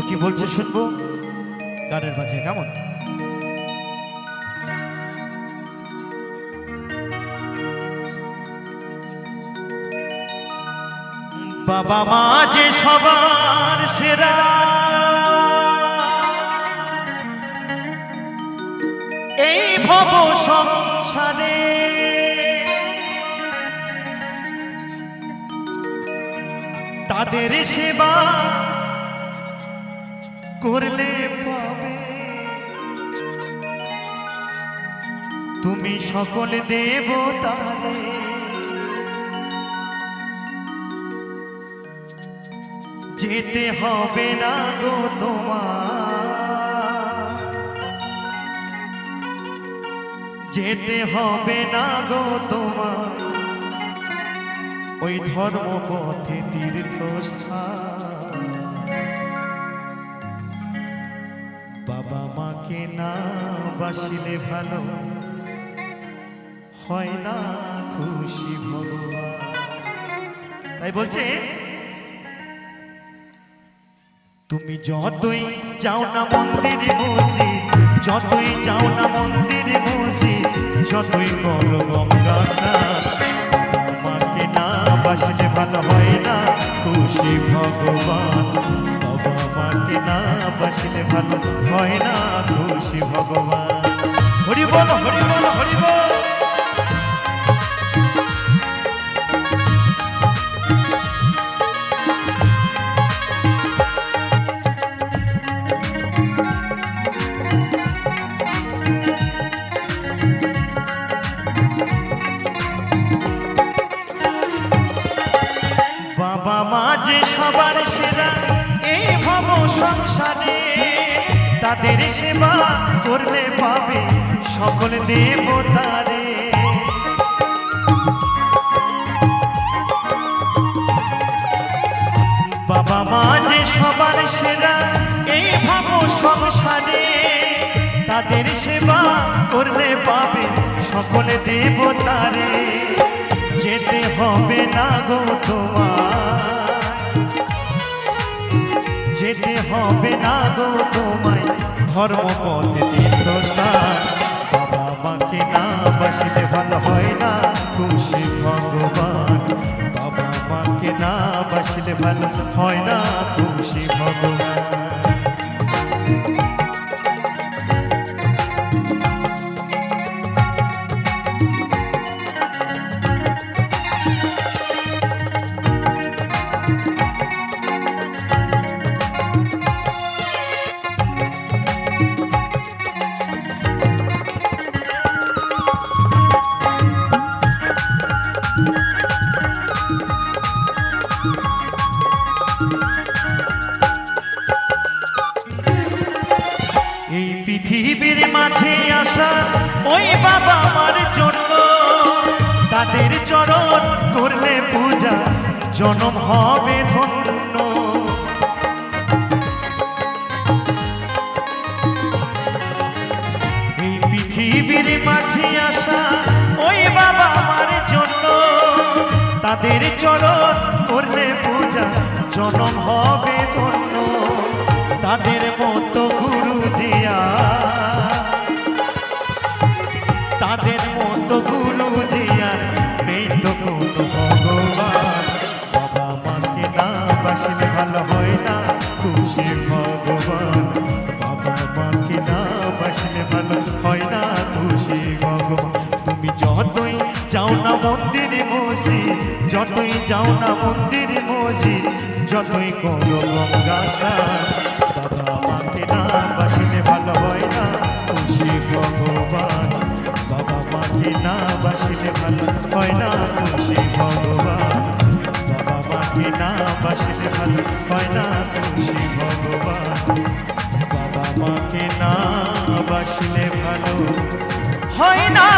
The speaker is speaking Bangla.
তো কি বলছে শুনব? গানের মাঝে কেমন? বাবা মা যে সবার সেরা। এই ভব সংসারে তাদের সেবা করলে পাবে। তুমি সকল দেবতারে যেতে হবে না গো তোমার। যেতে হবে না গো তোমার। ওই ধর্মপথে তীর্থস্থান। বাবা মাকে না বাসিলে ভালো হয় না খুশি ভগবান তাই বলছে, তুমি যতই যাও না মন্দিরে মসজিদ, যতই যাও না মন্দিরে মসজিদ, যতই করো গঙ্গা মাকে না বাসলে ভালো হয় না খুশি ভগবান। বাবা মাকে না বাসলে ভালো হয় না খুশি ভগবান। হরি বল হরি সংসারে তাদের সেবা করলে পাবে সকল দেবতারে। বাবা মা যে সবার সেরা, এই ভব সংসারে তাদের সেবা করলে পাবে সকল দেবতারে। যেতে হবে না গো তোমার হবে না গো তোমায়? ধর্মপথে তীর্থস্থান। বাবা মাকে না বাসিতে ভালো হয় না, খুশি ভগবান। বাবা মাকে না বাসিতে ভালো হয় না, খুশি পৃথিবীর মাঝে আসা ওই বাবা মার জন্য। তাদের চরণ করলে পূজা জনম হবে ধন্য। এই পৃথিবীর মাঝে আসা ওই বাবা মার জন্য। তাদের চরণ করলে পূজা জনম মতো গুরু জিয়া নেই ভগবান। বাবা মাকে না ভালো হয় না, খুশি ভগবান। বাবা মাকে না বাসলে ভালো হয় না তুমি যতই যাও না মন্দিরে মসি যতই যাও না মন্দিরে মসি যতই করো গঙ্গা স্নান, বাবা ভালো হয় না, খুশি বাবা মাকে না বাসলে ভালো হয় না খুশি ভগবান। বাবা মাকে না বাসলে ভালো হয় না খুশি ভগবান। বাবা মাকে না বাসলে ভালো হয় না